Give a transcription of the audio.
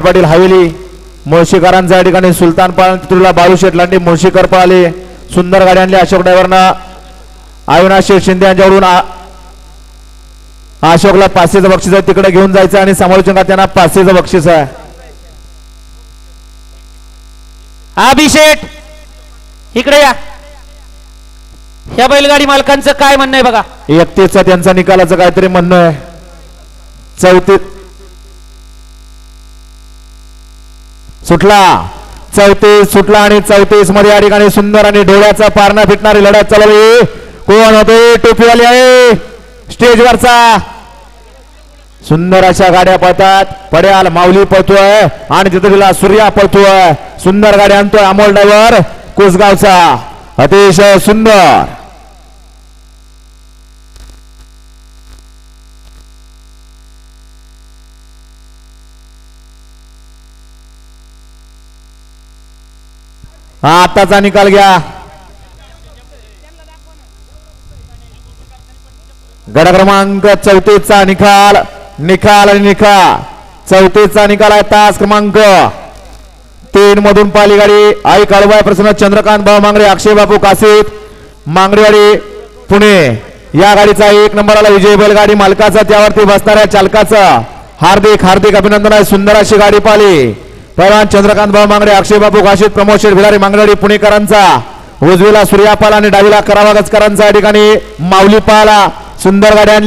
पाटील हवेली मुळशीकरांचा या ठिकाणी सुलतान पाळला बाळू शेठ लांडे मुळशीकर पळाले सुंदर गाडी आणली अशोक ड्रायव्हरनं. अविनाश शेठ शिंदे यांच्याकडून अशोकला पाचशेचं बक्षीस आहे तिकडे घेऊन जायचं आणि समालोचकात त्यांना पाचशेचं बक्षीस आहे. अभिषेक इकडे या. ह्या बैलगाडी मालकांचं काय म्हणणं आहे बघा? एकतीसचा त्यांचा निकालाचं काहीतरी म्हणणं आहे. चौतीस सुटला. चौतीस सुटला आणि चौतीसमध्ये या ठिकाणी सुंदर आणि डोळ्याचा पारणा फिटणारी लढत चालवली कोण होते? टोपीवाली आहे. स्टेजवरचा सुंदर अशा गाड्या पळतात. पड्याल माऊली पळतोय. आणि तिथे तिला सूर्या पळतोय. सुंदर गाड्या आणतोय अमोल डायव्हर कुसगावचा. अतिशय सुंदर. हा आताचा निकाल घ्या. गड क्रमांक चौतीसचा निकाल निकाल आणि निकाल चौतीसचा निकाल आहे तास क्रमांक. तीन मधून पाली गाडी आई काळबाय प्रसन्न चंद्रकांत भाऊ मांगडे अक्षय बापू कासित मांगडेवाडी पुणे. या गाडीचा एक नंबर आला विजय बैलगाडी मालकाचा त्यावरती बसणाऱ्या चालकाचा हार्दिक हार्दिक अभिनंदन आहे. सुंदर अशी गाडी पाली. पहिलवान चंद्रकांत भाऊ मांगडे अक्षय बापू काशीत प्रमोद भिलारी मांगडेवाडी पुणेकरांचा उजवीला सूर्यापाल आणि डावीला करावागजकरांचा या ठिकाणी माऊली पाला सुंदर गाड्या